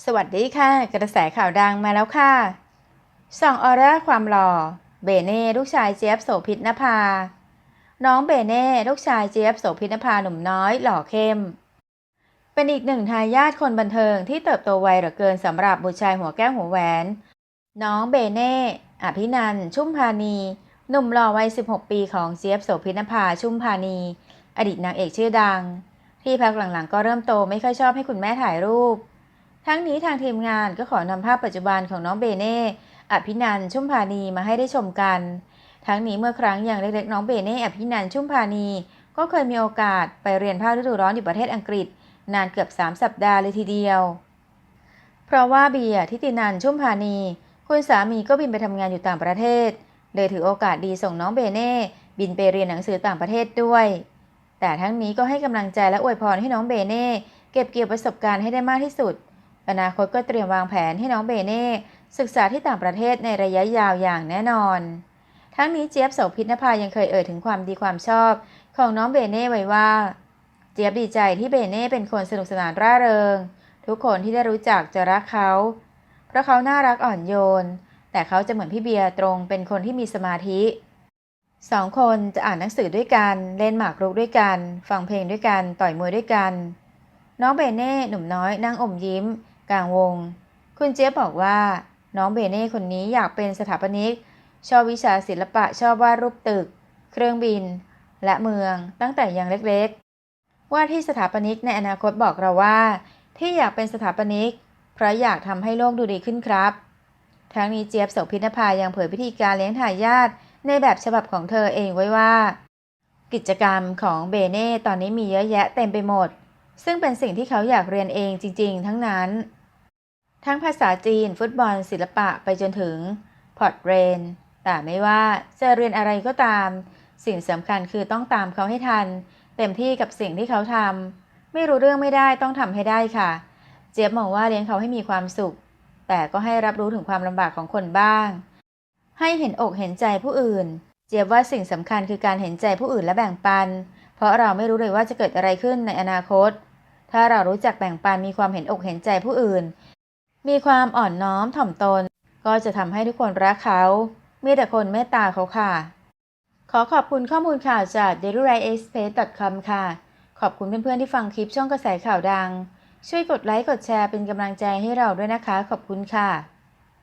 สวัสดีค่ะ กระแสข่าวดังมาแล้วค่ะส่องออร่าความหล่อ เบเน่ลูกชายเจี๊ยบโสภิตนภา น้องเบเน่ลูกชายเจี๊ยบโสภิตนภาหนุ่มน้อยหล่อเข้ม เป็นอีกหนึ่งทายาทคนบันเทิงที่เติบโตไวเหลือเกินสำหรับบุตรชายหัวแก้วหัวแหวน น้องเบเน่อภินันชุ่มพานีหนุ่มหล่อวัย 16 ปีของเจี๊ยบโสภิตนภาชุ่มพานี อดีตนางเอกชื่อดัง ที่พักหลังๆก็เริ่มโตไม่ค่อยชอบให้คุณแม่ถ่ายรูป ทั้งนี้ทางทีมงานก็ขอนำภาพปัจจุบันของน้องเบเน่อภินันชุ่มพานีมาให้ได้ชมกัน ทั้งนี้เมื่อครั้งยังเล็กๆน้องเบเน่อภินันชุ่มพานีก็เคยมีโอกาสไปเรียนภาคฤดูร้อนอยู่ประเทศอังกฤษ นานเกือบ 3 สัปดาห์เลยทีเดียว เพราะว่าเบียร์ทิตินันชุ่มพานีคุณสามีก็บินไปทำงานอยู่ต่างประเทศเลยถือโอกาสดีส่งน้องเบเน่บินไปเรียนหนังสือต่างประเทศด้วย แต่ทั้งนี้ก็ให้กำลังใจและอวยพรให้น้องเบเน่เก็บเกี่ยวประสบการณ์ให้ได้มากที่สุด อนาคตก็เตรียมวางแผนให้น้องเบเน่ศึกษาที่ต่างประเทศในระยะยาวอย่างแน่นอน ทั้งนี้เจี๊ยบโสภิตนภายังเคยเอ่ยถึงความดีความชอบ ของน้องเบเน่ไว้ว่า เจี๊ยบดีใจที่เบเน่เป็นคนสนุกสนานร่าเริง ทุกคนที่ได้รู้จักจะรักเขา เพราะเขาน่ารักอ่อนโยน แต่เขาจะเหมือนพี่เบียร์ตรงเป็นคนที่มีสมาธิสองคนจะอ่านหนังสือด้วยกัน เล่นหมากรุกด้วยกัน ฟังเพลงด้วยกัน ต่อยมวยด้วยกัน น้องเบเน่หนุ่มน้อยนั่งอมยิ้ม กลางวง คุณเจี๊ยบบอกว่า น้องเบเน่คนนี้อยากเป็นสถาปนิก ชอบวิชาศิลปะชอบวาดรูปตึก เครื่องบิน และเมืองตั้งแต่ยังเล็กๆ ว่าที่สถาปนิกในอนาคตบอกเราว่า ที่อยากเป็นสถาปนิก เพราะอยากทำให้โลกดูดีขึ้นครับทั้งนี้เจี๊ยบโสภินภายังเผยพิธีการเลี้ยงทายาทในแบบฉบับของเธอเองไว้ว่า กิจกรรมของเบเน่ตอนนี้มีเยอะแยะเต็มไปหมด ซึ่งเป็นสิ่งที่เขาอยากเรียนเองจริง ๆ ทั้งนั้น ทั้งภาษาจีนฟุตบอลศิลปะไปจนถึงพอร์ตเรน แต่ไม่ว่าจะเรียนอะไรก็ตาม สิ่งสำคัญคือต้องตามเขาให้ทัน เต็มที่กับสิ่งที่เขาทำไม่รู้เรื่องไม่ได้ต้องทำให้ได้ค่ะ เจี๊ยบมองว่าเลี้ยงเขาให้มีความสุข แต่ก็ให้รับรู้ถึงความลำบากของคนบ้าง ให้เห็นอกเห็นใจผู้อื่น เจี๊ยบว่าสิ่งสำคัญคือการเห็นใจผู้อื่นและแบ่งปัน เพราะเราไม่รู้เลยว่าจะเกิดอะไรขึ้นในอนาคต ถ้าเรารู้จักแบ่งปันมีความเห็นอกเห็นใจผู้อื่น มีความอ่อนน้อมถ่อมตน ก็จะทำให้ทุกคนรักเขา มีแต่คนเมตตาเขาค่ะ ขอขอบคุณข้อมูลข่าวจาก dailyexpress.com ค่ะ ขอบคุณเพื่อนๆที่ฟังคลิปช่องกระแสข่าวดัง ช่วยกดไลค์กดแชร์เป็นกำลังใจให้เราด้วยนะคะ ขอบคุณค่ะ